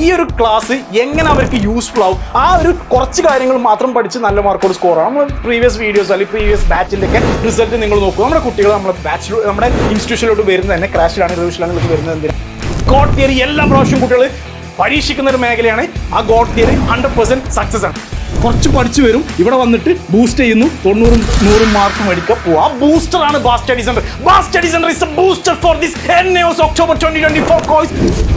ഈ ഒരു ക്ലാസ് എങ്ങനെ അവർക്ക് യൂസ്ഫുൾ ആവും? ആ ഒരു കുറച്ച് കാര്യങ്ങൾ മാത്രം പഠിച്ച് നല്ല മാർക്കോട് സ്കോർ ആണ് നമ്മൾ പ്രീവിയസ് വീഡിയോസ് അല്ലെങ്കിൽ പ്രീവിയസ് ബാച്ചിന്റെ ഒക്കെ റിസൾട്ട് നിങ്ങൾ നോക്കുക നമ്മുടെ കുട്ടികൾ നമ്മുടെ ബാച്ചിൽ നമ്മുടെ ഇൻസ്റ്റിറ്റ്യൂഷനിലോട്ട് വരുന്നത് തന്നെ ക്രാഷിലാണ് റിവിഷനിലാണ് വരുന്നത് എന്തിനാണ് ഗോഡ് തിയറി എല്ലാ പ്രാവശ്യം കുട്ടികൾ പരീക്ഷിക്കുന്ന ഒരു മേഖലയാണ്. ആ god theory hundred percent success ആണ്. കുറച്ച് പഠിച്ചു വരും. ഇവിടെ വന്നിട്ട് ബൂസ്റ്റ് ചെയ്യുന്നു. തൊണ്ണൂറും നൂറും മാർക്ക് മേടിക്കുക ആ ബൂസ്റ്റർ ആണ് Baas study centre Baas study centre is a booster for this and October twenty twenty four course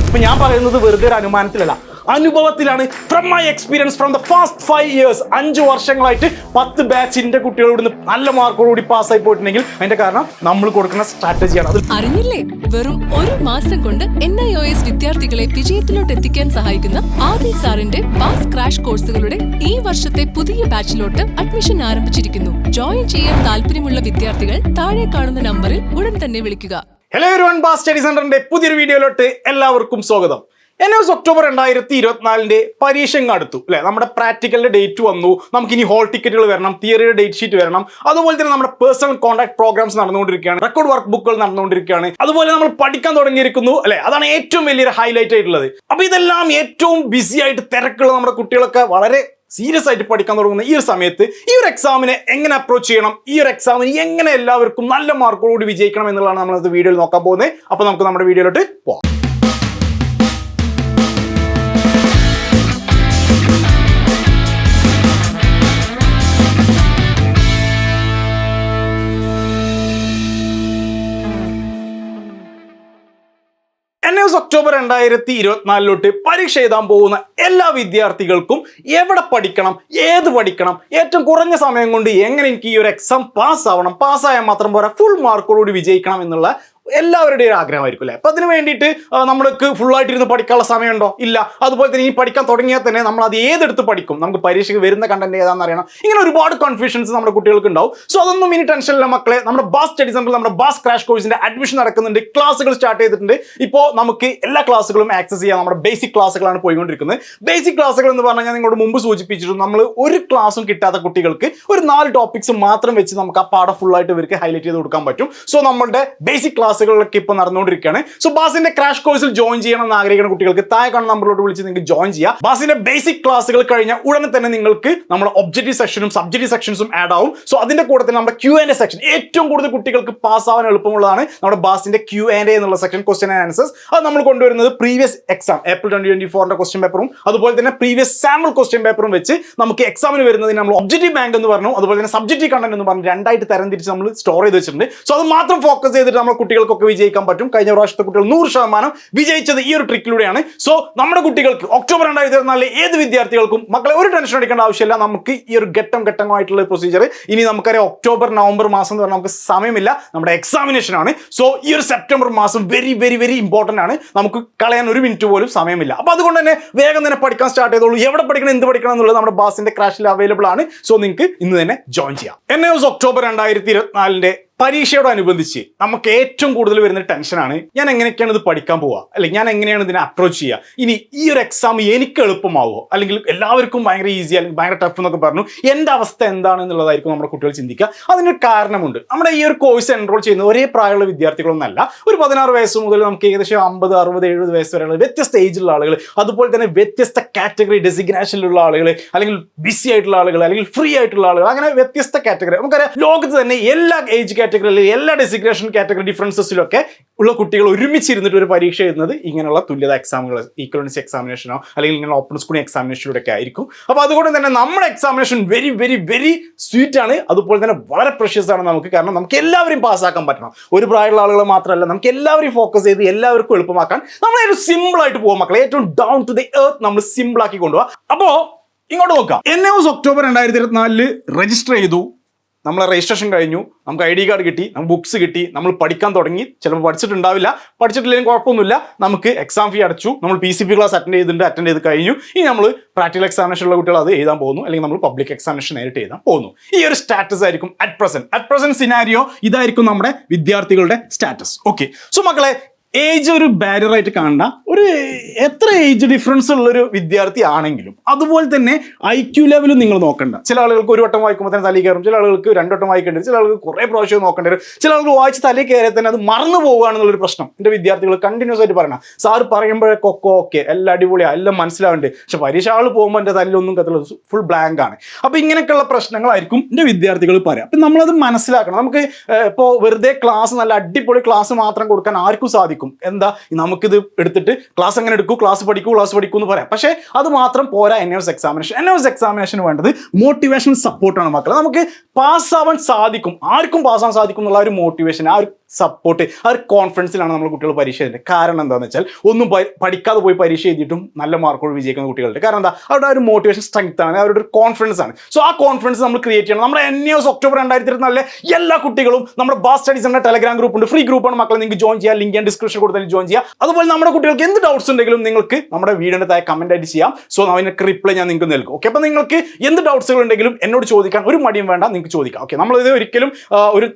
ഇപ്പൊ ഞാൻ പറയുന്നത് വെറുതെ ഒരു അനുമാനത്തിലല്ല. അനുഭവത്തിലാണ് from my experience from the fast five years അഞ്ച് വർഷങ്ങളായിട്ട് പത്ത് ബാച്ചിന്റെ കുട്ടികൾ ഇവിടുന്ന് നല്ല മാർക്കോടുകൂടി പാസ്സായി പോയിട്ടുണ്ടെങ്കിൽ അതിന്റെ കാരണം നമ്മൾ കൊടുക്കുന്ന സ്ട്രാറ്റജിയാണ് അത് അറിഞ്ഞില്ലേ? വെറും ഒരു മാസം കൊണ്ട് എൻ ഐ ഒ എസ് വിദ്യാർത്ഥികളെ വിജയത്തിലോട്ട് എത്തിക്കാൻ സഹായിക്കുന്ന ആദി സാറിന്റെ പാസ് ക്രാഷ് കോഴ്സുകളുടെ ഈ വർഷത്തെ പുതിയ ബാച്ചിലോട്ട് അഡ്മിഷൻ ആരംഭിച്ചിരിക്കുന്നു. ജോയിൻ ചെയ്യാൻ താല്പര്യമുള്ള വിദ്യാർത്ഥികൾ താഴെ കാണുന്ന നമ്പറിൽ ഉടൻ തന്നെ വിളിക്കുക. ഹലോ ഒരു വൺ ബാസ് സ്റ്റഡി സെന്ററിന്റെ പുതിയൊരു വീഡിയോയിലോട്ട് എല്ലാവർക്കും സ്വാഗതം. എൻ എസ് ഒക്ടോബർ രണ്ടായിരത്തി ഇരുപത്തിനാലിന്റെ പരീക്ഷ അടുത്തു അല്ലെ? നമ്മുടെ പ്രാക്ടിക്കലിന്റെ ഡേറ്റ് വന്നു നമുക്ക് ഇനി ഹോൾ ടിക്കറ്റുകൾ വരണം തിയറിയുടെ ഡേറ്റ് ഷീറ്റ് വരണം അതുപോലെ തന്നെ നമ്മുടെ പേഴ്സണൽ കോൺടാക്ട് പ്രോഗ്രാംസ് നടന്നുകൊണ്ടിരിക്കുകയാണ് റെക്കോർഡ് വർക്ക് ബുക്കുകൾ നടന്നുകൊണ്ടിരിക്കുകയാണ് അതുപോലെ നമ്മൾ പഠിക്കാൻ തുടങ്ങിയിരിക്കുന്നു അല്ലെ? അതാണ് ഏറ്റവും വലിയൊരു ഹൈലൈറ്റ് ആയിട്ടുള്ളത്. അപ്പൊ ഇതെല്ലാം ഏറ്റവും ബിസി ആയിട്ട് തിരക്കുള്ള നമ്മുടെ കുട്ടികളൊക്കെ വളരെ സീരിയസ് ആയിട്ട് പഠിക്കാൻ തുടങ്ങുന്ന ഈ ഒരു സമയത്ത് ഈ ഒരു എക്സാമിനെ എങ്ങനെ അപ്രോച്ച് ചെയ്യണം? ഈ ഒരു എക്സാമിന് എങ്ങനെ എല്ലാവർക്കും നല്ല മാർക്കോടുകൂടി വിജയിക്കണം എന്നുള്ളതാണ് ഇന്നത്തെ വീഡിയോയിൽ നോക്കാൻ പോകുന്നത്. അപ്പോൾ നമുക്ക് നമ്മുടെ വീഡിയോയിലോട്ട് പോവാം. എൻ ഒക്ടോബർ രണ്ടായിരത്തി ഇരുപത്തിനാലിലോട്ട് പരീക്ഷ എഴുതാൻ പോകുന്ന എല്ലാ വിദ്യാർത്ഥികൾക്കും എവിടെ പഠിക്കണം ഏത് പഠിക്കണം ഏറ്റവും കുറഞ്ഞ സമയം കൊണ്ട് എങ്ങനെ എനിക്ക് ഈ ഒരു എക്സാം പാസ് ആവണം പാസ്സായാൽ മാത്രം പോരാ ഫുൾ മാർക്കോടുകൂടി വിജയിക്കണം എന്നുള്ള എല്ലാവരുടെയും ആഗ്രഹമായിരിക്കും അല്ലേ? അപ്പം അതിന് വേണ്ടിയിട്ട് നമ്മൾക്ക് ആയിട്ട് ഇരുന്ന് പഠിക്കാനുള്ള സമയമുണ്ടോ? ഇല്ല. അതുപോലെ തന്നെ ഈ പഠിക്കാൻ തുടങ്ങിയാൽ തന്നെ നമ്മൾ അത് ഏതെടുത്ത് പഠിക്കും? നമുക്ക് പരീക്ഷയ്ക്ക് വരുന്ന കണ്ടന്റ് ഏതാണെന്ന് അറിയണം. ഇങ്ങനെ ഒരുപാട് കൺഫ്യൂഷൻസ് നമ്മുടെ കുട്ടികൾക്ക് ഉണ്ടാവും സോ അതൊന്നും ഇനി ടെൻഷനില്ല മക്കളെ. നമ്മുടെ ബാസ് സ്റ്റഡി സെന്ററിൽ നമ്മുടെ ബാസ് ക്രാഷ് കോഴ്സിന്റെ അഡ്മിഷൻ നടക്കുന്നുണ്ട്. ക്ലാസ്സുകൾ സ്റ്റാർട്ട് ചെയ്തിട്ടുണ്ട്. ഇപ്പോൾ നമുക്ക് എല്ലാ ക്ലാസ്സുകളും ആക്സസ് ചെയ്യാം. നമ്മുടെ ബേസിക് ക്ലാസ്സുകളാണ് പോയിക്കൊണ്ടിരിക്കുന്നത്. ബേസിക് ക്ലാസ്സുകൾ എന്ന് പറഞ്ഞാൽ ഞാൻ നിങ്ങളോട് മുമ്പ് സൂചിപ്പിച്ചിട്ടുണ്ട് നമ്മൾ ഒരു ക്ലാസ്സും കിട്ടാത്ത കുട്ടികൾക്ക് ഒരു നാല് ടോപ്പിക്സ് മാത്രം വെച്ച് നമുക്ക് ആ പാഠം ഫുൾ ആയിട്ട് ഇവർക്ക് ഹൈലൈറ്റ് ചെയ്ത് കൊടുക്കാൻ പറ്റും. സോ നമ്മുടെ ബേസിക് ക്ലാസ്സുകളിലൊക്കെ ഇപ്പോൾ നടന്നുകൊണ്ടിരിക്കുകയാണ്. സോ ബാസിന്റെ ക്രാഷ് കോഴ്സിൽ ജോയിൻ ചെയ്യണം എന്ന് ആഗ്രഹിക്കുന്ന കുട്ടികൾക്ക് താഴെ കാണുന്ന നമ്പറിലോട്ട് വിളിച്ച് നിങ്ങൾക്ക് ജോയിൻ ചെയ്യാം. ബാസിന്റെ ബേസിക് ക്ലാസ്സുകൾ കഴിഞ്ഞ ഉടനെ തന്നെ നിങ്ങൾക്ക് നമ്മുടെ ഒബ്ജക്റ്റീവ് സെക്ഷനും സബ്ജക്റ്റീവ് സെക്ഷൻസും ആഡ് ആവും. സോ അതിന്റെ കൂടെ തന്നെ നമ്മുടെ ക്യൂ ആൻഡ് സെക്ഷൻ ഏറ്റവും കൂടുതൽ കുട്ടികൾക്ക് പാസ് ആവാൻ എളുപ്പമുള്ളതാണ് നമ്മുടെ ബാസിന്റെ ക്യൂ ആൻഡ് എന്നുള്ള സെക്ഷൻ ക്വസ്റ്റൻ ആൻഡ് ആൻസേഴ്സ് അത് നമ്മൾ കൊണ്ടുവരുന്നത് previous exam April twenty twenty ഫോറിന്റെ ക്വസ്റ്റൻ പേപ്പറും അതുപോലെ തന്നെ പ്രീവിയസ് സാമ്പിൾ ക്വസ്റ്റ്യൻ പേപ്പറും വെച്ച് നമുക്ക് എക്സാമിന് വരുന്നതിന് നമ്മൾ ഒബ്ജക്റ്റീവ് ബാങ്ക് എന്ന് പറഞ്ഞു അതുപോലെ തന്നെ സബ്ജക്റ്റീവ് കണ്ടന്റ് എന്ന് പറഞ്ഞു രണ്ടായിട്ട് തരം തിരിച്ച് നമ്മൾ സ്റ്റോർ ചെയ്ത് വെച്ചിട്ടുണ്ട്. സോ അത് മാത്രം ഫോക്കസ് ചെയ്തിട്ട് നമ്മുടെ കുട്ടികൾക്കൊക്കെ വിജയിക്കാൻ പറ്റും. കഴിഞ്ഞ പ്രാവശ്യത്തെ കുട്ടികൾ നൂറ് ശതമാനം വിജയിച്ചത് ഈ ഒരു ട്രിക്കിലൂടെയാണ്. സോ നമ്മുടെ കുട്ടികൾക്ക് ഒക്ടോബർ രണ്ടായിരത്തി ഇരുപത്തിനാലിലെ ഏത് വിദ്യാർത്ഥികൾക്കും മക്കളെ ഒരു ടെൻഷൻ അടിക്കേണ്ട ആവശ്യമില്ല. നമുക്ക് ഈ ഒരു ഘട്ടം ഘട്ടമായിട്ടുള്ള പ്രൊസീജിയർ ഇനി നമുക്കറിയാം ഒക്ടോബർ നവംബർ മാസം എന്ന് പറഞ്ഞാൽ നമുക്ക് സമയമില്ല. നമ്മുടെ എക്സാമിനേഷൻ ആണ്. സോ ഈ ഒരു സെപ്റ്റംബർ മാസം വെരി വെരി വെരി ഇമ്പോർട്ടന്റ് ആണ്. നമുക്ക് കളയാൻ ഒരു മിനിറ്റ് പോലും സമയമില്ല. അപ്പോൾ അതുകൊണ്ട് തന്നെ വേഗം തന്നെ പഠിക്കാൻ സ്റ്റാർട്ട് ചെയ്തോളൂ. എവിടെ പഠിക്കണം എന്ത് പഠിക്കണം എന്നുള്ളത് നമ്മുടെ ബാസിന്റെ ക്രാഷിൽ അവൈലബിൾ ആണ്. സോ നിങ്ങൾക്ക് ഇന്ന് തന്നെ ജോയിൻ ചെയ്യാം. എൻ എസ് ഒക്ടോബർ രണ്ടായിരത്തി ഇരുപത്തിനാലിന്റെ പരീക്ഷയോടനുബന്ധിച്ച് നമുക്ക് ഏറ്റവും കൂടുതൽ വരുന്ന ടെൻഷനാണ് ഞാൻ എങ്ങനെയൊക്കെയാണ് ഇത് പഠിക്കാൻ പോവുക? അല്ലെങ്കിൽ ഞാൻ എങ്ങനെയാണ് ഇതിനെ അപ്രോച്ച് ചെയ്യുക? ഇനി ഈ ഒരു എക്സാം എനിക്ക് എളുപ്പമാവോ? അല്ലെങ്കിൽ എല്ലാവർക്കും ഭയങ്കര ഈസി അല്ലെങ്കിൽ ഭയങ്കര ടഫ് എന്നൊക്കെ പറഞ്ഞു എന്റെ അവസ്ഥ എന്താണ് എന്നുള്ളതായിരിക്കും നമ്മുടെ കുട്ടികൾ ചിന്തിക്കുക. അതിനൊരു കാരണമുണ്ട്. നമ്മുടെ ഈ ഒരു കോഴ്സ് എൻറോൾ ചെയ്യുന്ന ഒരേ പ്രായമുള്ള വിദ്യാർത്ഥികളൊന്നല്ല. ഒരു പതിനാറ് വയസ്സ് മുതൽ നമുക്ക് ഏകദേശം അമ്പത് അറുപത് എഴുപത് വയസ്സ് വരെയുള്ള വ്യത്യസ്ത ഏജിലുള്ള ആളുകൾ അതുപോലെ തന്നെ വ്യത്യസ്ത കാറ്റഗറി ഡെസിഗ്നേഷനിലുള്ള ആളുകൾ അല്ലെങ്കിൽ ബിസി ആയിട്ടുള്ള ആളുകൾ അല്ലെങ്കിൽ ഫ്രീ ആയിട്ടുള്ള ആളുകൾ അങ്ങനെ വ്യത്യസ്ത കാറ്റഗറി നമുക്കറിയാം ലോകത്ത് തന്നെ എല്ലാ ഏജ് കാറ്റഗറി അല്ലെങ്കിൽ എല്ലാ ഡെസിഗ്നേഷൻ കാറ്റഗറി ഡിഫറൻസസിലൊക്കെ ഉള്ള കുട്ടികൾ ഒരുമിച്ചിരുന്നിട്ട് ഒരു പരീക്ഷ എഴുതുന്നത് ഇങ്ങനെയുള്ള തുല്യത എക്സാമുകൾ ഈക്വൻസി എക്സാമിനേഷനോ അല്ലെങ്കിൽ ഇങ്ങനെ ഓപ്പൺ സ്കൂൾ എക്സാമിനേഷനിലൂടെ ഒക്കെ ആയിരിക്കും. അപ്പോൾ അതുകൊണ്ട് തന്നെ നമ്മുടെ examination very very very sweet ആണ്. അതുപോലെ തന്നെ വളരെ പ്രഷ്യസ് ആണ് നമുക്ക്. കാരണം നമുക്ക് എല്ലാവരെയും പാസ്സാക്കാൻ പറ്റണം. ഒരു പ്രായമുള്ള ആളുകൾ മാത്രമല്ല നമുക്ക് എല്ലാവരെയും ഫോക്കസ് ചെയ്ത് എല്ലാവർക്കും എളുപ്പമാക്കാൻ നമ്മൾ ഒരു സിമ്പിൾ ആയിട്ട് പോകും മക്കളെ. ഏറ്റവും ഡൗൺ ടു ദി എർത്ത് നമ്മൾ സിമ്പിൾ ആക്കി കൊണ്ടുപോകാം അപ്പോൾ ഇങ്ങോട്ട് നോക്കാം. എൻ എസ് ഒക്ടോബർ രണ്ടായിരത്തി ഇരുപത്തിനാലിൽ രജിസ്റ്റർ ചെയ്തു. നമ്മളെ രജിസ്ട്രേഷൻ കഴിഞ്ഞു. നമുക്ക് ഐ ഡി കാർഡ് കിട്ടി നമുക്ക് ബുക്സ് കിട്ടി നമ്മൾ പഠിക്കാൻ തുടങ്ങി. ചിലപ്പോൾ പഠിച്ചിട്ടുണ്ടാവില്ല. പഠിച്ചിട്ടില്ലെങ്കിൽ കുഴപ്പമൊന്നുമില്ല. നമുക്ക് എക്സാം ഫീ അടച്ചു. നമ്മൾ P C P class attend ചെയ്തിട്ടുണ്ട് അറ്റൻഡ് ചെയ്ത് കഴിഞ്ഞു. ഇനി നമ്മൾ പ്രാക്ടിക്കൽ എക്സാമിനേഷൻ ഉള്ള കുട്ടികൾ അത് എഴുതാൻ പോകുന്നു. അല്ലെങ്കിൽ നമ്മൾ പബ്ലിക് എക്സാമിനേഷൻ നേരിട്ട് എഴുതാൻ പോകുന്നു. ഈ ഒരു സ്റ്റാറ്റസ് ആയിരിക്കും at present at present scenario ഇതായിരിക്കും നമ്മുടെ വിദ്യാർത്ഥികളുടെ സ്റ്റാറ്റസ് ഓക്കെ സോ മക്കളെ ഏജ് ഒരു ബാരിയർ ആയിട്ട് കാണണ്ട. ഒരു എത്ര ഏജ് ഡിഫറൻസ് ഉള്ളൊരു വിദ്യാർത്ഥി ആണെങ്കിലും അതുപോലെ തന്നെ ഐ ക്യു ലെവലും നിങ്ങൾ നോക്കണ്ട. ചില ആളുകൾക്ക് ഒരു വട്ടം വായിക്കുമ്പോൾ തന്നെ തലയിൽ കയറും ചില ആളുകൾക്ക് രണ്ടു വട്ടം വായിക്കേണ്ടി വരും ചില ആളുകൾക്ക് കുറേ പ്രാവശ്യം നോക്കേണ്ടി വരും. ചില ആളുകൾ വായിച്ച് തലയിൽ കയറിയാൽ തന്നെ അത് മറന്നു പോകുകയാണെന്നുള്ളൊരു പ്രശ്നം. എന്റെ വിദ്യാർത്ഥികൾ കണ്ടിന്യൂസ് ആയിട്ട് പറയണം. സാർ പറയുമ്പോഴേക്കൊക്കെ ഓക്കെ എല്ലാം അടിപൊളിയാണ് എല്ലാം മനസ്സിലാവുന്നുണ്ട് പക്ഷെ പരീക്ഷ ആൾ പോകുമ്പോൾ എന്റെ തലയിലൊന്നും കത്തില്ല ഫുൾ ബ്ലാങ്ക് ആണ്. അപ്പോൾ ഇങ്ങനെയൊക്കെയുള്ള പ്രശ്നങ്ങളായിരിക്കും എന്റെ വിദ്യാർത്ഥികൾ പറയാം. അപ്പം നമ്മളത് മനസ്സിലാക്കണം. നമുക്ക് ഇപ്പോൾ വെറുതെ ക്ലാസ് നല്ല അടിപൊളി ക്ലാസ് മാത്രം കൊടുക്കാൻ ആർക്കും സാധിക്കും. എന്താ? നമുക്കിത് എടുത്തിട്ട് ക്ലാസ് എങ്ങനെ എടുക്കൂ? ക്ലാസ് പഠിക്കൂ ക്ലാസ് പഠിക്കൂ എന്ന് പറയാം. പക്ഷേ അത് മാത്രം പോരാ N S examination N S എക്സാമിനേഷന് വേണ്ടത് മോട്ടിവേഷൻ സപ്പോർട്ടാണ് മക്കളെ. നമുക്ക് പാസ്സാവാൻ സാധിക്കും. ആർക്കും പാസ്സാവാൻ സാധിക്കും എന്നുള്ള ഒരു മോട്ടിവേഷൻ ആ ഒരു സപ്പോർട്ട് ആ ഒരു കോൺഫിഡൻസിലാണ് നമ്മൾ കുട്ടികൾ പരീക്ഷ എഴുതുന്നത് കാരണം എന്താണെന്ന് വെച്ചാൽ ഒന്നും പഠിക്കാതെ പോയി പരീക്ഷ എഴുതിയിട്ടും നല്ല മാർക്കോട് വിജയിക്കുന്ന കുട്ടികളുണ്ട്. കാരണം എന്താ? അവരുടെ ഒരു മോട്ടിവേഷൻ സ്ട്രെങ്ത് ആണ് അവരുടെ ഒരു കോൺഫിഡൻസ് ആണ്. സോ ആ കോൺഫിഡൻസ് നമ്മൾ ക്രിയേറ്റ് ചെയ്യണം. നമ്മുടെ എൻ എസ് ഒക്ടോബർ രണ്ടായിരത്തി ഇരുപത്തിനാലിലെ എല്ലാ കുട്ടികളും നമ്മുടെ ബാസ് സ്റ്റഡീസ് എന്ന ടെലഗ്രാം ഗ്രൂപ്പ് ഉണ്ട്. ഫ്രീ ഗ്രൂപ്പാണ് മക്കളെ നിങ്ങൾക്ക് ജോയിൻ ചെയ്യാം. ലിങ്ക് ഞാൻ ഡിസ്ക്രിപ്ഷൻ കൊടുത്താൽ ജോയിൻ ചെയ്യാം. അതുപോലെ നമ്മുടെ കുട്ടികൾക്ക് എന്ത് ഡൗട്ട്സ് ഉണ്ടെങ്കിലും നിങ്ങൾക്ക് നമ്മുടെ വീടിന്റെ താഴെ കമന്റ് ആയിട്ട് ചെയ്യാം. സോ അതിനൊക്കെ റിപ്ലൈ ഞാൻ നിങ്ങൾക്ക് നൽകും. ഓക്കെ അപ്പോൾ നിങ്ങൾക്ക് എന്ത് ഡൗട്ട്സുകൾ ഉണ്ടെങ്കിലും എന്നോട് ചോദിക്കാൻ ഒരു മടിയും വേണ്ട. നിങ്ങൾക്ക് ചോദിക്കാം. ഓക്കെ നമ്മളിത് ഒരിക്കലും ഒരു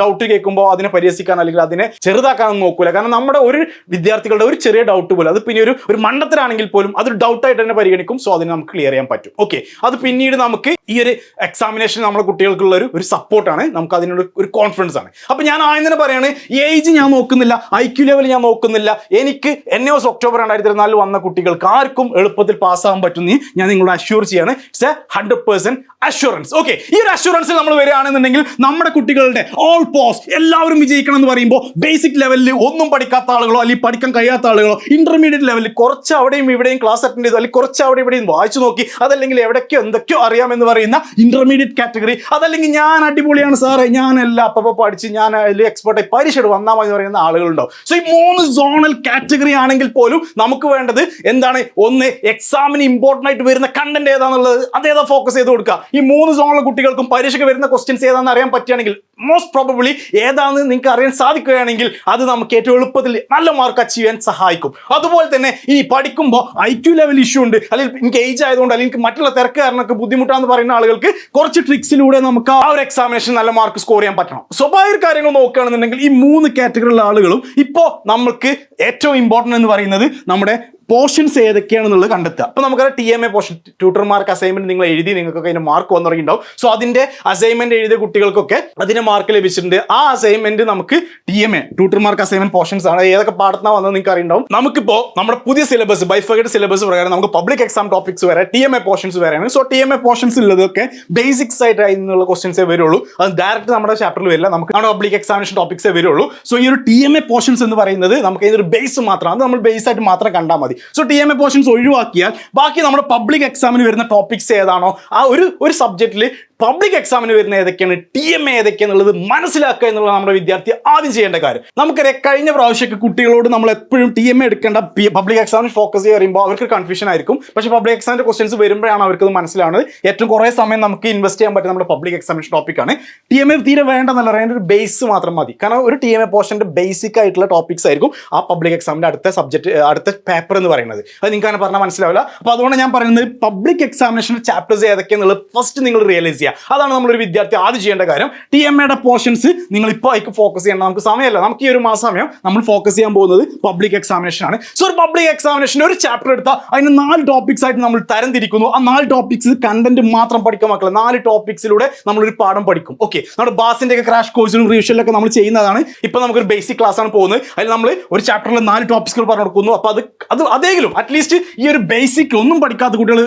ഡൗട്ട് കേൾക്കുമ്പോൾ അതിനെ പരിഹസിക്കാൻ അല്ലെങ്കിൽ അതിനെ ചെറുതാക്കാൻ നോക്കൂല. കാരണം നമ്മുടെ ഒരു വിദ്യാർത്ഥികളുടെ ഒരു ചെറിയ ഡൗട്ട് പോലും അത് പിന്നെ ഒരു ഒരു മണ്ടത്തരാണെങ്കിൽ പോലും അത് ഡൗട്ടായിട്ട് തന്നെ പരിഗണിക്കും. സോ അതിനെ നമുക്ക് ക്ലിയർ ചെയ്യാൻ പറ്റും. ഓക്കെ അത് പിന്നീട് നമുക്ക് ഈ ഒരു എക്സാമിനേഷൻ നമ്മുടെ കുട്ടികൾക്കുള്ള ഒരു ഒരു സപ്പോർട്ടാണ് നമുക്ക് അതിനുള്ള ഒരു കോൺഫിഡൻസ് ആണ്. അപ്പൊ ഞാൻ ആദ്യം തന്നെ പറയാണ് ഏജ് ഞാൻ നോക്കുന്നില്ല ഐ ക്യു ലെവൽ ഞാൻ നോക്കുന്നില്ല. എനിക്ക് എൻ എസ് ഒക്ടോബർ രണ്ടായിരത്തി ഇരുപത്തിനാലിൽ വന്ന കുട്ടികൾക്ക് ആർക്കും എളുപ്പത്തിൽ പാസ്സാകാൻ പറ്റുന്ന ഞാൻ നിങ്ങളോട് അഷ്യൂർ ചെയ്യാണ്. It's a hundred percent assurance okay ഈ ഒരു അഷുറൻസിൽ നമ്മൾ വരികയാണെന്നുണ്ടെങ്കിൽ നമ്മുടെ കുട്ടികളുടെ ഓൾ പോസ് എല്ലാവരും വിജയിക്കണം എന്ന് പറയുമ്പോൾ ബേസിക് ലെവലിൽ ഒന്നും പഠിക്കാത്ത ആളുകളോ അല്ലെങ്കിൽ പഠിക്കാൻ കഴിയാത്ത ആളുകളോ ഇന്റർമീഡിയറ്റ് ലെവലിൽ കുറച്ച് അവിടെയും ഇവിടെയും ക്ലാസ് അറ്റൻഡ് ചെയ്തു അല്ലെങ്കിൽ കുറച്ച് അവിടെ ഇവിടെയും വായിച്ചു നോക്കി അതല്ലെങ്കിൽ എവിടേക്കോ എന്തൊക്കെയോ അറിയാമെന്ന് പറയുന്ന ഇന്റർമീഡിയറ്റ് കാറ്റഗറി അതല്ലെങ്കിൽ ഞാൻ അടിപൊളിയാണ് സാറേ ഞാനല്ല അപ്പൊ പഠിച്ച് ഞാൻ അതിൽ എക്സ്പെർട്ടായി പരീക്ഷയുടെ വന്നാൽ മതി പറയുന്ന ആളുകളുണ്ടാവും. സോ ഈ മൂന്ന് സോണൽ കാറ്റഗറി ആണെങ്കിൽ പോലും നമുക്ക് വേണ്ടത് എന്താണ്? ഒന്ന് എക്സാമിന് ഇമ്പോർട്ടന്റ് ആയിട്ട് വരുന്ന കണ്ടന്റ് ഏതാണെന്നുള്ളത് അതേതാ ഫോക്കസ് ചെയ്ത് കൊടുക്കുക. ഈ മൂന്ന് സോണിലെ കുട്ടികൾക്കും പരീക്ഷയ്ക്ക് വരുന്ന ക്വസ്റ്റ്യൻസ് ഏതാണെന്ന് അറിയാൻ പറ്റുകയാണെങ്കിൽ മോസ്റ്റ് പ്രോബബ്ലി ഏതാണെന്ന് നിങ്ങൾക്ക് അറിയാൻ സാധിക്കുകയാണെങ്കിൽ അത് നമുക്ക് ഏറ്റവും എളുപ്പത്തിൽ നല്ല മാർക്ക് അച്ചീവ് ചെയ്യാൻ സഹായിക്കും. അതുപോലെ തന്നെ ഈ പഠിക്കുമ്പോൾ ഐ ക്യു ലെവൽ ഇഷ്യൂ ഉണ്ട്. അല്ലെങ്കിൽ എനിക്ക് ഏജ് ആയതുകൊണ്ട് അല്ലെങ്കിൽ എനിക്ക് മറ്റുള്ള തിരക്ക് കാരണമൊക്കെ ബുദ്ധിമുട്ടാന്ന് പറയുന്ന ആളുകൾക്ക് കുറച്ച് ട്രിക്സിലൂടെ നമുക്ക് ആ ഒരു എക്സാമിനേഷൻ നല്ല മാർക്ക് സ്കോർ ചെയ്യാൻ പറ്റണം. സ്വാഭാവിക കാര്യങ്ങൾ നോക്കുകയാണെന്നുണ്ടെങ്കിൽ ഈ മൂന്ന് കാറ്റഗറിയിലുള്ള ആളുകളും ഇപ്പോൾ നമുക്ക് ഏറ്റവും ഇമ്പോർട്ടന്റ് എന്ന് പറയുന്നത് നമ്മുടെ പോർഷൻസ് ഏതൊക്കെയാണെന്നുള്ളത് കണ്ടെത്തുക. അപ്പോൾ നമുക്കറിയാം ടി എം എ പോർഷൻ ട്യൂട്ടർമാർക്ക് അസൈൻമെന്റ് നിങ്ങൾ എഴുതി നിങ്ങൾക്കൊക്കെ അതിന് മാർക്ക് വന്നു തുടങ്ങിയിട്ടുണ്ടാവും സോ അതിന്റെ അസൈൻമെന്റ് എഴുതിയ കുട്ടികൾക്കൊക്കെ അതിന് മാർക്ക് ലഭിച്ചിട്ടുണ്ട്. ആ അസൈൻമെന്റ് നമുക്ക് ടി എം എ ട്യൂട്ടർമാർക്ക് അസൈൻമെന്റ് പോർഷൻസ് ആണ്. ഏതൊക്കെ പാടത്താണ് വന്നത് നിങ്ങൾക്ക് അറിയുണ്ടാവും നമുക്കിപ്പോൾ നമ്മുടെ പുതിയ സിലബസ് ബൈഫൈഡ് സിലബസ് പ്രകാരം നമുക്ക് പബ്ലിക് എക്സാം ടോപ്പിക്സ് വരെ ടി എം എ പോർഷൻസ് വരെയാണ്. So T M A portions ഉള്ളതൊക്കെ ബേസിക്സ് ആയിട്ട് അതിനുള്ള ക്വസ്റ്റൻസേ വരുള്ളൂ. അത് ഡയറക്റ്റ് നമ്മുടെ ചാപ്റ്ററിൽ വരില്ല. നമുക്ക് നമ്മുടെ പബ്ലിക് എക്സാമിനേഷൻ ടോപ്പിക്സേ വരുള്ളൂ. സോ ഈ ഒരു ടി എം എ പോർഷൻസ് എന്ന് പറയുന്നത് നമുക്ക് ഇതൊരു ബേസ് മാത്രമാണ്. അത് നമ്മൾ ബേസ് ആയിട്ട് മാത്രം കണ്ടാൽ മതി. So T M A portions ഒഴിവാക്കിയാൽ ബാക്കി നമ്മുടെ പബ്ലിക് എക്സാമിന് വരുന്ന ടോപ്പിക്സ് ഏതാണോ ആ ഒരു ഒരു സബ്ജക്റ്റിൽ പബ്ലിക് എക്സാമിന് വരുന്ന ഏതൊക്കെയാണ്? ടി എം എ ഏതൊക്കെയാണെന്നുള്ളത് മനസ്സിലാക്കുക എന്നുള്ളത് നമ്മുടെ വിദ്യാർത്ഥി ആദ്യം ചെയ്യേണ്ട കാര്യം. നമുക്കറിയാം കഴിഞ്ഞ പ്രാവശ്യമൊക്കെ കുട്ടികളോട് നമ്മൾ എപ്പോഴും ടി എം എ എടുക്കേണ്ട പബ്ലിക് എക്സാമിന് ഫോക്കസ് ചെയ്ത് പറയുമ്പോൾ അവർക്ക് കൺഫ്യൂഷൻ ആയിരിക്കും. പക്ഷേ പബ്ലിക് എക്സാമിന്റെ ക്വസ്റ്റൻസ് വരുമ്പോഴാണ് അവർക്ക് അത് മനസ്സിലാവുന്നത്. ഏറ്റവും കുറേ സമയം നമുക്ക് ഇൻവെസ്റ്റ് ചെയ്യാൻ പറ്റുന്ന നമ്മുടെ പബ്ലിക് എക്സാമിനേഷൻ ടോപ്പിക്കാണ് ടി എം എ തീരെ വേണ്ടെന്നല്ല അതിന്റെ ഒരു ബേസ് മാത്രം മതി. കാരണം ഒരു ടി എം എ പോർഷന്റെ ബേസിക് ആയിട്ടുള്ള ടോപ്പിക്സ് ആയിരിക്കും ആ പബ്ലിക് എക്സാമിന്റെ അടുത്ത സബ്ജക്ട് അടുത്ത പേപ്പർ എന്ന് പറയുന്നത്. അത് നിങ്ങൾക്ക് അങ്ങനെ പറഞ്ഞാൽ മനസ്സിലാവില്ല. അപ്പോൾ അതുകൊണ്ട് ഞാൻ പറയുന്നത് പബ്ലിക് എക്സാമിനേഷന്റെ ചാപ്റ്റേഴ്സ് ഏതൊക്കെയാണെന്നുള്ളത് ഫസ്റ്റ് നിങ്ങൾ റിയലൈസ് ചെയ്യുക അതാണ് നമ്മളൊരു വിദ്യാർത്ഥി ആദ്യം ചെയ്യേണ്ട കാര്യം. ടി എം എയുടെ പോർഷൻസ് നിങ്ങൾ ഇപ്പോൾ അതിക്ക് ഫോക്കസ് ചെയ്യണം. നമുക്ക് സമയമല്ല. നമുക്ക് ഈ ഒരു മാസം സമയം നമ്മൾ ഫോക്കസ് ചെയ്യാൻ പോകുന്നത് പബ്ലിക് എക്സാമിനേഷൻ ആണ്. സോ ഒരു പബ്ലിക് എക്സാമിനേഷൻ ഒരു ചാപ്റ്റർ എടുത്താൽ അതിന് നാല് ടോപ്പിക്സ് ആയിട്ട് നമ്മൾ തരംതിരിക്കുന്നു. ആ നാല് ടോപ്പിക്സ് കണ്ടന്റ് മാത്രം പഠിക്കാൻ മക്കളെ. നാല് ടോപ്പിക്സിലൂടെ നമ്മളൊരു പാഠം പഠിക്കും. ഓക്കെ നമ്മുടെ ബാസിന്റെ ഒക്കെ ക്രാഷ് കോഴ്സിലും റിവിഷനിലൊക്കെ നമ്മൾ ചെയ്യുന്നതാണ്. ഇപ്പൊ നമുക്കൊരു ബേസിക് ക്ലാസ് ആണ് പോകുന്നത്. അതിൽ നമ്മൾ ഒരു ചാപ്റ്ററിൽ നാല് ടോപ്പിക്സുകൾ പറഞ്ഞു കൊടുക്കുന്നു. അപ്പോൾ അത് അത് അതെങ്കിലും അറ്റ്ലീസ്റ്റ് ഈ ഒരു ബേസിക് ഒന്നും പഠിക്കാത്ത കുട്ടികൾ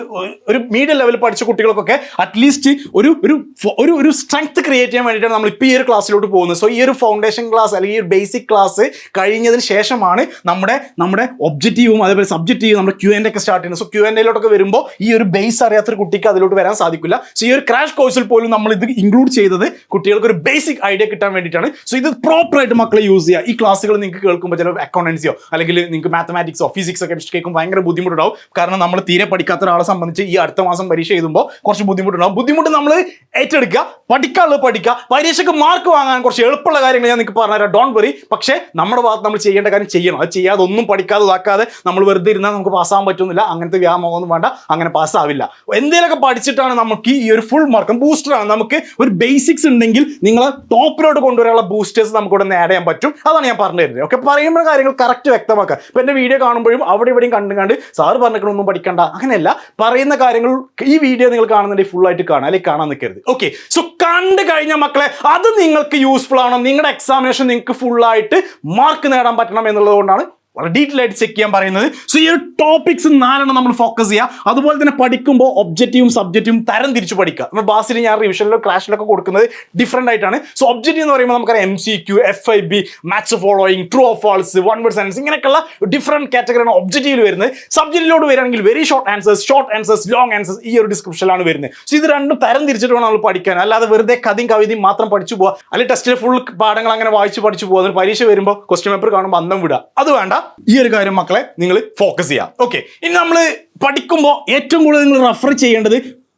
ഒരു മീഡിയം ലെവലിൽ പഠിച്ച കുട്ടികൾക്കൊക്കെ അറ്റ്ലീസ്റ്റ് ഒരു ഒരു ഒരു ഒരു ഒരു സ്ട്രെങ്ത് ക്രിയേറ്റ് ചെയ്യാൻ വേണ്ടിയിട്ടാണ് നമ്മൾ ഇപ്പോൾ ഈ ഒരു ക്ലാസ്സിലോട്ട് പോകുന്നത്. സോ ഈ ഒരു ഫൗണ്ടേഷൻ ക്ലാസ് അല്ലെങ്കിൽ ഈ ഒരു ബേസിക് ക്ലാസ് കഴിഞ്ഞതിന് ശേഷമാണ് നമ്മുടെ നമ്മുടെ ഒബ്ജക്റ്റീവും അതേപോലെ സബ്ജക്റ്റീവും നമ്മുടെ ക്യു എന്റെ ഒക്കെ സ്റ്റാർട്ട് ചെയ്യുന്നത്. സോ ക്യു എന്റെയിലോട്ടൊക്കെ വരുമ്പോൾ ഈ ഒരു ബേസ് അറിയാത്തൊരു കുട്ടിക്ക് അതിലോട്ട് വരാൻ സാധിക്കില്ല. സോ ഈ ഒരു ക്രാഷ് കോഴ്സിൽ പോലും നമ്മൾ ഇത് ഇൻക്ലൂഡ് ചെയ്തത് കുട്ടികൾക്ക് ഒരു ബേസിക് ഐഡിയ കിട്ടാൻ വേണ്ടിയിട്ടാണ്. സോ ഇത് പ്രോപ്പറായിട്ട് മക്കളെ യൂസ് ചെയ്യുക. ഈ ക്ലാസ്സുകൾ നിങ്ങൾക്ക് കേൾക്കുമ്പോൾ ചില അക്കൗണ്ടൻസിയോ അല്ലെങ്കിൽ നിങ്ങൾക്ക് മാത്തമാറ്റിക്സോ ഫിസിക്സോ കെമിസ്ട്രി കേൾക്കും ഭയങ്കര ബുദ്ധിമുട്ടുണ്ടാവും. കാരണം നമ്മൾ തീരെ പഠിക്കാത്ത ഒരാളെ സംബന്ധിച്ച് ഈ അടുത്ത മാസം പരീക്ഷ എഴുതുമ്പോൾ കുറച്ച് ബുദ്ധിമുട്ടുണ്ടാവും. ബുദ്ധിമുട്ട് നമ്മൾ ഏറ്റെടുക്കുക പഠിക്കാനുള്ളത് പഠിക്കുക. പരീക്ഷയ്ക്ക് മാർക്ക് വാങ്ങാൻ കുറച്ച് എളുപ്പമുള്ള കാര്യങ്ങൾ ഞാൻ നിങ്ങൾക്ക് പറഞ്ഞുതരാം. ഡോണ്ട് വെറി പക്ഷേ നമ്മുടെ ഭാഗത്ത് നമ്മൾ ചെയ്യേണ്ട കാര്യം ചെയ്യണം. അത് ചെയ്യാതെ ഒന്നും പഠിക്കാതെ ഇതാക്കാതെ നമ്മൾ വെറുതെ ഇരുന്നാൽ നമുക്ക് പാസ്സാകാൻ പറ്റുന്നില്ല. അങ്ങനത്തെ വ്യാമോഹമൊന്നും വേണ്ട. അങ്ങനെ പാസ്സാവില്ല എന്തെങ്കിലുമൊക്കെ പഠിച്ചിട്ടാണ് നമുക്ക് ഈ ഒരു ഫുൾ മാർക്കും ബൂസ്റ്ററാണ് നമുക്ക് ഒരു ബേസിക്സ് ഉണ്ടെങ്കിൽ നിങ്ങളെ ടോപ്പിലോട്ട് കൊണ്ടുവരാനുള്ള ബൂസ്റ്റേഴ്സ് നമുക്ക് ഇവിടെ ആഡ് ചെയ്യാൻ പറ്റും. അതാണ് ഞാൻ പറഞ്ഞു തരുന്നത്. ഓക്കെ പറയുമ്പോൾ കാര്യങ്ങൾ കറക്റ്റ് വ്യക്തമാക്കുക. ഇപ്പം എന്റെ വീഡിയോ കാണുമ്പോഴും അവിടെ ഇവിടെയും കണ്ടും കണ്ട് സാറ് പറഞ്ഞിട്ടൊന്നും പഠിക്കണ്ട. അങ്ങനെയല്ല. പറയുന്ന കാര്യങ്ങൾ ഈ വീഡിയോ നിങ്ങൾ കാണുന്നുണ്ടെങ്കിൽ ഫുൾ ആയിട്ട് കാണാം അല്ലെങ്കിൽ കാണാൻ നിൽക്കരുത്. ഓക്കെ സോ കണ്ടു കഴിഞ്ഞ മക്കളെ അത് നിങ്ങൾക്ക് യൂസ്ഫുൾ ആണോ നിങ്ങളുടെ എക്സാമിനേഷൻ നിങ്ങൾക്ക് ഫുൾ ആയിട്ട് മാർക്ക് നേടാൻ പറ്റണം എന്നുള്ളത് കൊണ്ടാണ് വളരെ ഡീറ്റെയിൽ ആയിട്ട് ചെക്ക് ചെയ്യാൻ പറയുന്നത്. സോ ഈ ഒരു ടോപ്പിക്സ് നാലെണ്ണം നമ്മൾ ഫോക്കസ് ചെയ്യുക അതുപോലെ തന്നെ പഠിക്കുമ്പോൾ ഒബ്ജക്റ്റീവും സബ്ജക്റ്റും തരം തിരിച്ച് പഠിക്കുക. നമ്മൾ ബാസിൽ ഞാൻ റിവിഷനിലോ ക്ലാഷിലൊക്കെ കൊടുക്കുന്നത് ഡിഫറെന്റ് ആയിട്ടാണ്. സോ ഒബ്ജക്റ്റീവ് എന്ന് പറയുമ്പോൾ നമുക്കറിയാം M C Q F I B match following true of false one word sense ഇങ്ങനെയൊക്കെയുള്ള ഡിഫറെന്റ് കാറ്റഗറിയാണ് ഒബ്ജക്റ്റീവിൽ വരുന്നത്. സബ്ജക്റ്റിലോട് വരികയാണെങ്കിൽ very short answers short answers long answers ഈ ഒരു ഡിസ്ക്രിപ്ഷനിലാണ് വരുന്നത്. സോ ഇത് രണ്ടും തരം തിരിച്ചിട്ട് വേണം നമ്മൾ പഠിക്കാൻ. അല്ലാതെ വെറുതെ കഥയും കവിതയും മാത്രം പഠിച്ചു പോവുക അല്ലെങ്കിൽ ടെസ്റ്റിൽ ഫുൾ പാഠങ്ങൾ അങ്ങനെ വായിച്ച് പഠിച്ചു പോകുക പരീക്ഷ വരുമ്പോൾ ക്വസ്റ്റ്യൻ പേപ്പർ കാണുമ്പോൾ അന്തം വിടുക അത് വേണ്ട. ഈ ഒരു കാര്യം മക്കളെ നിങ്ങൾ ഫോക്കസ് ചെയ്യാം. ഓക്കെ ഇനി നമ്മൾ പഠിക്കുമ്പോൾ ഏറ്റവും കൂടുതൽ നിങ്ങൾ റെഫർ ചെയ്യേണ്ടത്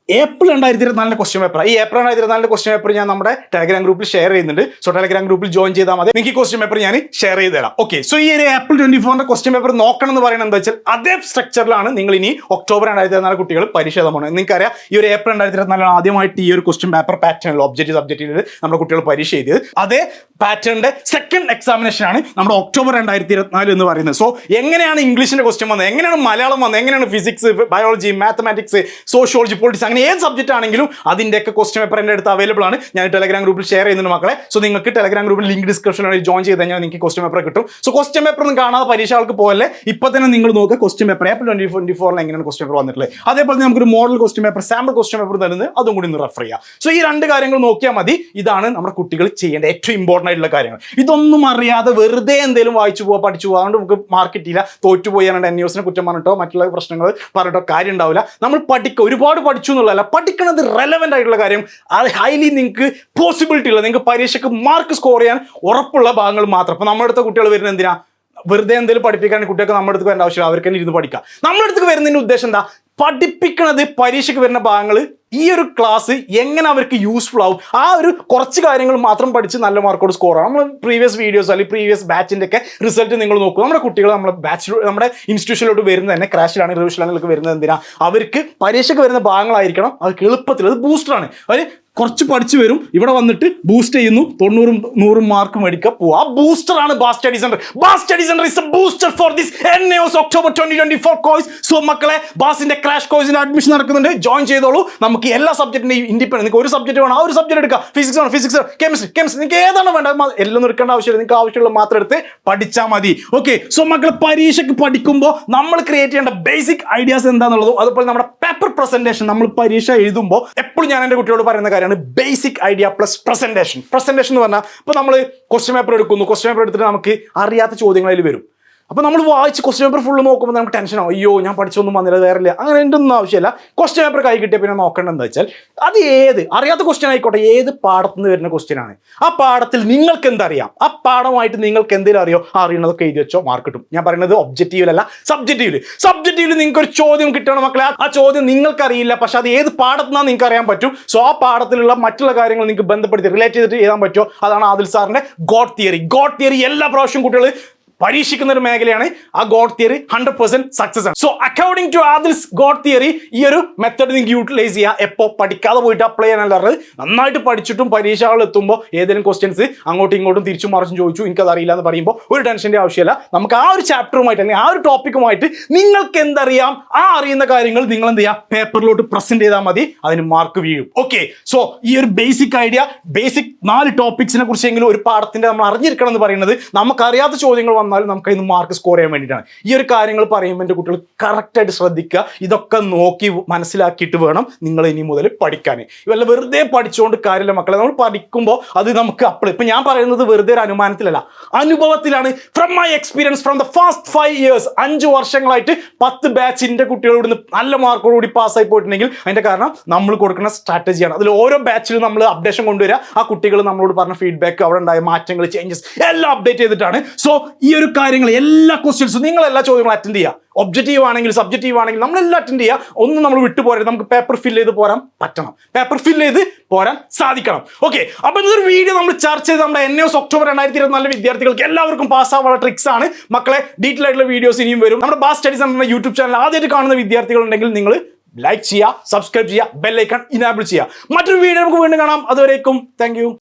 ഏപ്രിൽ രണ്ടായിരത്തി ഇരുപത്തിനാലിന്റെ ക്വസ്റ്റ്യൻ പേപ്പർ ഈ ഏപ്രിൽ രണ്ടായിരത്തി ഇരുപത്തിനാലിന്റെ ക്വസ്റ്റ്യൻ പേപ്പർ ഞാൻ നമ്മുടെ ടെലഗ്രാം ഗ്രൂപ്പിൽ ഷെയർ ചെയ്യുന്നുണ്ട്. സോ ടെലഗ്രാം ഗ്രൂപ്പിൽ ജോയിൻ ചെയ്താൽ മതി. ഈ ക്വസ്റ്റ്യൻ പേപ്പർ ഞാൻ ഷെയർ ചെയ്ത് തരാം. ഓക്കെ സോ ഈ ഒരു ഏപ്രിൽ ട്വന്റി ഫോറിന്റെ ക്വസ്റ്റ്യൻ പേപ്പർ നോക്കണം എന്ന് പറയുന്നത് എന്താ വെച്ചാൽ അതേ സ്ട്രക്ചറിലാണ് നിങ്ങൾ ഇനി ഒക്ടോബർ രണ്ടായിരത്തി ഇരുപത്തിനാല് കുട്ടികൾ പരീക്ഷ എഴുതാൻ പോകുന്നത്. നിങ്ങൾക്കറിയാം ഈ ഒരു ഏപ്രിൽ രണ്ടായിരത്തി ഇരുപത്തിനാലാണ് ആദ്യമായിട്ട് ഈ ഒരു ക്വസ്റ്റ്യൻ പേപ്പർ പാറ്റേണിൽ ഒബ്ജക്റ്റീവ് സബ്ജക്റ്റിൽ നമ്മുടെ കുട്ടികൾ പരീക്ഷ എഴുതിയത്. അതേ പാറ്റേണിന്റെ സെക്കൻഡ് എക്സാമിനേഷൻ ആണ് നമ്മുടെ ഒക്ടോബർ രണ്ടായിരത്തി ഇരുപത്തിനാല് എന്ന് പറയുന്നത്. സോ എങ്ങനെയാണ് ഇംഗ്ലീഷിന്റെ ക്വസ്റ്റ്യൻ വന്നത്? എങ്ങനെയാണ് മലയാളം വന്നത്? എങ്ങനെയാണ് physics biology mathematics sociology politics അങ്ങനെ ഏത് സബ്ജക്റ്റ് ആണെങ്കിലും അതിന്റെയൊക്കെ ക്വസ്റ്റ്യൻ പേപ്പർ എന്റെ അടുത്ത് അവൈലബിൾ ആണ്. ഞാൻ ടെലഗ്രാം ഗ്രൂപ്പിൽ ഷെയർ ചെയ്യുന്നുണ്ട് മക്കളെ. സോ നിങ്ങൾക്ക് ടെലഗ്രാം ഗ്രൂപ്പിൽ ലിങ്ക് ഡിസ്ക്രിപ്ഷനിൽ ജോയിൻ ചെയ്ത് കഴിഞ്ഞാൽ നിങ്ങൾക്ക് ക്വസ്റ്റ്യൻ പേപ്പർ കിട്ടും. സോ ക്വസ്റ്റ്യൻ പേപ്പർ ഒന്നും കാണാതെ പരീക്ഷകൾക്ക് പോയല്ലേ? ഇപ്പൊ തന്നെ നിങ്ങൾ നോക്കുക question paper April twenty twenty ഫോറിൽ എങ്ങനെയാണ് ക്വസ്റ്റ്യൻ പേപ്പർ വന്നിട്ടുള്ളത്? അതേപോലെ നമുക്കൊരു model question paper sample question paper തരുന്നത് അതും കൂടി ഒന്ന് റെഫർ ചെയ്യാം. സോ ഈ രണ്ട് കാര്യങ്ങൾ നോക്കിയാൽ മതി. ഇതാണ് നമ്മുടെ കുട്ടികൾ ചെയ്യേണ്ട ഏറ്റവും ഇമ്പോർട്ടന്റ് ആയിട്ടുള്ള കാര്യങ്ങൾ. ഇതൊന്നും അറിയാതെ വെറുതെ എന്തെങ്കിലും വായിച്ചു പോവാ പഠിച്ചു പോകാൻ അതുകൊണ്ട് നമുക്ക് മാർക്ക് കിട്ടിയില്ല. തോറ്റു പോയാണ്ട് എൻ ന്യൂസിനെ കുറ്റം പറഞ്ഞിട്ടോ മറ്റുള്ള പ്രശ്നങ്ങൾ പറഞ്ഞിട്ടോ കാര്യം ഉണ്ടാവില്ല നമ്മൾ പഠിക്കുക ഒരുപാട് പഠിച്ചു എന്നുള്ളതല്ല പഠിക്കുന്നത് റെലവന്റ് ആയിട്ടുള്ള കാര്യം. അത് ഹൈലി നിങ്ങൾക്ക് പോസിബിലിറ്റി ഉള്ള നിങ്ങൾക്ക് പരീക്ഷയ്ക്ക് മാർക്ക് സ്കോർ ചെയ്യാൻ ഉറപ്പുള്ള ഭാഗങ്ങൾ മാത്രം. അപ്പം നമ്മുടെ അടുത്ത കുട്ടികൾ വരുന്നത് എന്തിനാ? വെറുതെ എന്തെങ്കിലും പഠിപ്പിക്കാൻ കുട്ടികൾക്ക് നമ്മുടെ അടുത്ത് വരേണ്ട ആവശ്യമില്ല. അവർക്ക് തന്നെ ഇരുന്ന് പഠിക്കാം. നമ്മുടെ അടുത്ത് വരുന്നതിന്റെ ഉദ്ദേശം എന്താ? പഠിപ്പിക്കുന്നത് പരീക്ഷയ്ക്ക് വരുന്ന ഭാഗങ്ങൾ ഈ ഒരു ക്ലാസ് എങ്ങനെ അവർക്ക് യൂസ്ഫുൾ ആവും? ആ ഒരു കുറച്ച് കാര്യങ്ങൾ മാത്രം പഠിച്ച് നല്ല മാർക്കോട് സ്കോർ ആവും. നമ്മൾ പ്രീവിയസ് വീഡിയോസ് അല്ലെങ്കിൽ പ്രീവിയസ് ബാച്ചിന്റെ ഒക്കെ റിസൾട്ട് നിങ്ങൾ നോക്കുക നമ്മുടെ കുട്ടികൾ നമ്മുടെ ബാച്ചിൽ നമ്മുടെ ഇൻസ്റ്റിറ്റ്യൂഷനിലോട്ട് വരുന്നത് തന്നെ ക്രാഷിലാണ് റിവിഷനിലൊക്കെ വരുന്നത് എന്തിനാ? അവർക്ക് പരീക്ഷയ്ക്ക് വരുന്ന ഭാഗങ്ങളായിരിക്കണം. അവർക്ക് എളുപ്പത്തിൽ അത് ബൂസ്റ്ററാണ് അവർ കുറച്ച് പഠിച്ചു വരും. ഇവിടെ വന്നിട്ട് ബൂസ്റ്റ് ചെയ്യുന്നു. തൊണ്ണൂറും നൂറും മാർക്ക് മേടിക്കുക ആ ബൂസ്റ്റർ ആണ് Baas study centre Baas study centre is a booster for this in October twenty twenty four course so മക്കളെ ബാസിന്റെ ക്രാഷ് കോഴ്സിന് അഡ്മിഷൻ നടക്കുന്നുണ്ട്. ജോയിൻ ചെയ്തോളൂ. നമുക്ക് എല്ലാ സബ്ജക്റ്റിന്റെയും ഇൻഡിപെൻഡൻസ് നിങ്ങൾക്ക് ഒരു സബ്ജക്റ്റ് വേണം ആ ഒരു സബ്ജക്റ്റ് എടുക്കുക. ഫിസിക്സ് വേണം ഫിസിക്സ് കെമിസ്ട്രി കെമിസ്ട്രി നിങ്ങൾക്ക് ഏതാണ് വേണ്ടത്? എല്ലാം എടുക്കേണ്ട ആവശ്യമില്ല. നിങ്ങൾക്ക് ആവശ്യമുള്ള മാത്രം എടുത്ത് പഠിച്ചാൽ മതി. ഓക്കെ സോ മക്കൾ പരീക്ഷയ്ക്ക് പഠിക്കുമ്പോൾ നമ്മൾ ക്രിയേറ്റ് ചെയ്യേണ്ട ബേസിക് ഐഡിയാസ് എന്താണെന്നുള്ളതും അതുപോലെ നമ്മുടെ പേപ്പർ പ്രസന്റേഷൻ നമ്മൾ പരീക്ഷ എഴുതുമ്പോൾ എപ്പോഴും ഞാൻ എന്റെ കുട്ടിയോട് പറയുന്ന കാര്യമാണ് basic idea plus presentation presentation എന്ന് പറഞ്ഞാൽ ഇപ്പോൾ നമ്മൾ ക്വസ്റ്റ്യൻ പേപ്പർ എടുക്കുന്നു. ക്വസ്റ്റ്യൻ പേപ്പർ എടുത്തിട്ട് നമുക്ക് അറിയാത്ത ചോദ്യങ്ങളിൽ വരും. അപ്പോൾ നമ്മൾ വായിച്ച് ക്വസ്റ്റ്യൻ പേപ്പർ ഫുള്ള് നോക്കുമ്പോൾ നമുക്ക് ടെൻഷനോ അയ്യോ ഞാൻ പഠിച്ചൊന്നും വന്നില്ല വേറെ ഇല്ല. അങ്ങനെ എന്റെ ഒന്നും ആവശ്യമില്ല. ക്വസ്റ്റ്യൻ പേപ്പർ കൈ കിട്ടിയ പിന്നെ നോക്കേണ്ടത് എന്താ വെച്ചാൽ അത് ഏത്? അറിയാത്ത ക്വസ്റ്റ്യൻ ആയിക്കോട്ടെ. ഏത് പാടത്തു നിന്ന് വരുന്ന ക്വസ്റ്റ്യൻ ആണ്. ആ പാഠത്തിൽ നിങ്ങൾക്ക് എന്തറിയാം? ആ പാഠമായിട്ട് നിങ്ങൾക്ക് എന്തെങ്കിലും അറിയോ? അറിയണതൊക്കെ എഴുതി വെച്ചോ. മാർക്ക് കിട്ടും ഞാൻ പറയുന്നത് ഒബ്ജക്റ്റീവിലല്ല സബ്ജക്റ്റീവിൽ സബ്ജക്റ്റീവിൽ നിങ്ങൾക്ക് ഒരു ചോദ്യം കിട്ടണം മക്കളെ. ആ- ചോദ്യം നിങ്ങൾക്ക് അറിയില്ല. പക്ഷെ അത് ഏത് പാഠത്തുനിന്നാണ് നിങ്ങൾക്ക് അറിയാൻ പറ്റും? സോ ആ പാഠത്തിലുള്ള മറ്റുള്ള കാര്യങ്ങൾ നിങ്ങൾക്ക് ബന്ധപ്പെടുത്തി റിലേറ്റ് ചെയ്തിട്ട് എഴുതാൻ പറ്റുമോ? അതാണ് ആദിൽ സാറിന്റെ ഗോഡ് തിയറി ഗോഡ് തിയറി എല്ലാ പ്രാവശ്യം കുട്ടികൾ പരീക്ഷിക്കുന്ന ഒരു മേഖലയാണ് ആ god theory hundred percent success ആണ്. സോ അക്കോർഡിംഗ് ടു ആദിൽസ് ഗോഡ് തിയറി ഈ ഒരു മെത്തേഡ് നിങ്ങൾക്ക് യൂട്ടിലൈസ് ചെയ്യുക എപ്പോ പഠിക്കാതെ പോയിട്ട് അപ്ലൈ ചെയ്യാനല്ല പറഞ്ഞത് നന്നായിട്ട് പഠിച്ചിട്ടും പരീക്ഷകൾ എത്തുമ്പോൾ ഏതെങ്കിലും ക്വസ്റ്റ്യൻസ് അങ്ങോട്ടും ഇങ്ങോട്ടും തിരിച്ചു മറിച്ചും ചോദിച്ചു എനിക്കത് അറിയില്ല എന്ന് പറയുമ്പോൾ ഒരു ടെൻഷന്റെ ആവശ്യമില്ല. നമുക്ക് ആ ഒരു ചാപ്റ്ററുമായിട്ട് അല്ലെങ്കിൽ ആ ഒരു ടോപ്പിക്കുമായിട്ട് നിങ്ങൾക്ക് എന്തറിയാം? ആ അറിയുന്ന കാര്യങ്ങൾ നിങ്ങൾ എന്ത് ചെയ്യുക പേപ്പറിലോട്ട് പ്രസന്റ് ചെയ്താൽ മതി. അതിന് മാർക്ക് വീഴും. ഓക്കെ സോ ഈ ഒരു ബേസിക് ഐഡിയ ബേസിക് നാല് ടോപ്പിക്സിനെ കുറിച്ചെങ്കിലും ഒരു പാഠത്തിന്റെ നമ്മൾ അറിഞ്ഞിരിക്കണം എന്ന് പറയുന്നത് നമുക്കറിയാത്ത ചോദ്യങ്ങൾ വന്നാലും നമുക്ക് അതിന് മാർക്ക് സ്കോർ ചെയ്യാൻ വേണ്ടിയിട്ടാണ്. ഈ ഒരു കാര്യങ്ങൾ പറയുമ്പോൾ എന്റെ കുട്ടികൾ കറക്റ്റായിട്ട് ശ്രദ്ധിക്കുക. ഇതൊക്കെ നോക്കി മനസ്സിലാക്കിയിട്ട് വേണം നിങ്ങൾ ഇനി മുതൽ പഠിക്കാൻ. ഇവല്ല വെറുതെ പഠിച്ചുകൊണ്ട് കാര്യമില്ല മക്കളെ. നമ്മൾ പഠിക്കുമ്പോൾ അത് നമുക്ക് അപ്പോൾ ഇപ്പം ഞാൻ പറയുന്നത് വെറുതെ ഒരു അനുമാനത്തിലല്ല. അനുഭവത്തിലാണ് from my experience from the past five years അഞ്ച് വർഷങ്ങളായിട്ട് പത്ത് ബാച്ചിന്റെ കുട്ടികളോട് നിന്ന് നല്ല മാർക്കോടുകൂടി പാസ്സായി പോയിട്ടുണ്ടെങ്കിൽ അതിന്റെ കാരണം നമ്മൾ കൊടുക്കുന്ന സ്ട്രാറ്റജിയാണ് അതിൽ ഓരോ ബാച്ചിലും നമ്മൾ അപ്ഡേഷൻ കൊണ്ടുവരിക. ആ കുട്ടികൾ നമ്മളോട് പറഞ്ഞ ഫീഡ്ബാക്ക് അവിടെ ഉണ്ടായ മാറ്റങ്ങൾ ചേഞ്ചസ് എല്ലാം അപ്ഡേറ്റ് ചെയ്തിട്ടാണ്. സോ ഈ ഒരു കാര്യങ്ങൾ എല്ലാ ക്വസ്റ്റ്യൻസും നിങ്ങൾ എല്ലാ ചോദ്യങ്ങളും അറ്റൻഡ് ചെയ്യുക ഒബ്ജക്റ്റീവ് ആണെങ്കിൽ സബ്ജക്റ്റീവ് ആണെങ്കിൽ നമ്മളെല്ലാം അറ്റൻഡ് ചെയ്യുക ഒന്നും നമ്മൾ വിട്ടുപോരരുത് നമുക്ക് പേപ്പർ ഫിൽ ചെയ്ത് പോരാൻ പറ്റണം. പേപ്പർ ഫിൽ ചെയ്ത് പോരാൻ സാധിക്കണം. ഓക്കെ അപ്പൊ ഇന്നൊരു വീഡിയോ നമ്മൾ ചർച്ച ചെയ്ത് നമ്മുടെ എൻ എസ് ഒക്ടോബർ രണ്ടായിരത്തി ഇരുപത്തിനാല് വിദ്യാർത്ഥികൾക്ക് എല്ലാവർക്കും പാസ്സാവാനുള്ള ട്രിക്സ് ആണ്. മക്കളെ ഡീറ്റെയിൽ ആയിട്ടുള്ള വീഡിയോസ് ഇനിയും വരും. നമ്മുടെ ബാസ് സ്റ്റഡീസ് എന്ന യൂട്യൂബ് ചാനൽ ആദ്യമായിട്ട് കാണുന്ന വിദ്യാർത്ഥികൾ ഉണ്ടെങ്കിൽ നിങ്ങൾ ലൈക്ക് ചെയ്യുക സബ്സ്ക്രൈബ് ചെയ്യുക ബെല്ലൈക്കൺ ഇനാബിൾ ചെയ്യുക മറ്റൊരു വീഡിയോ നമുക്ക് വീണ്ടും കാണാം. അതുവരേക്കും താങ്ക്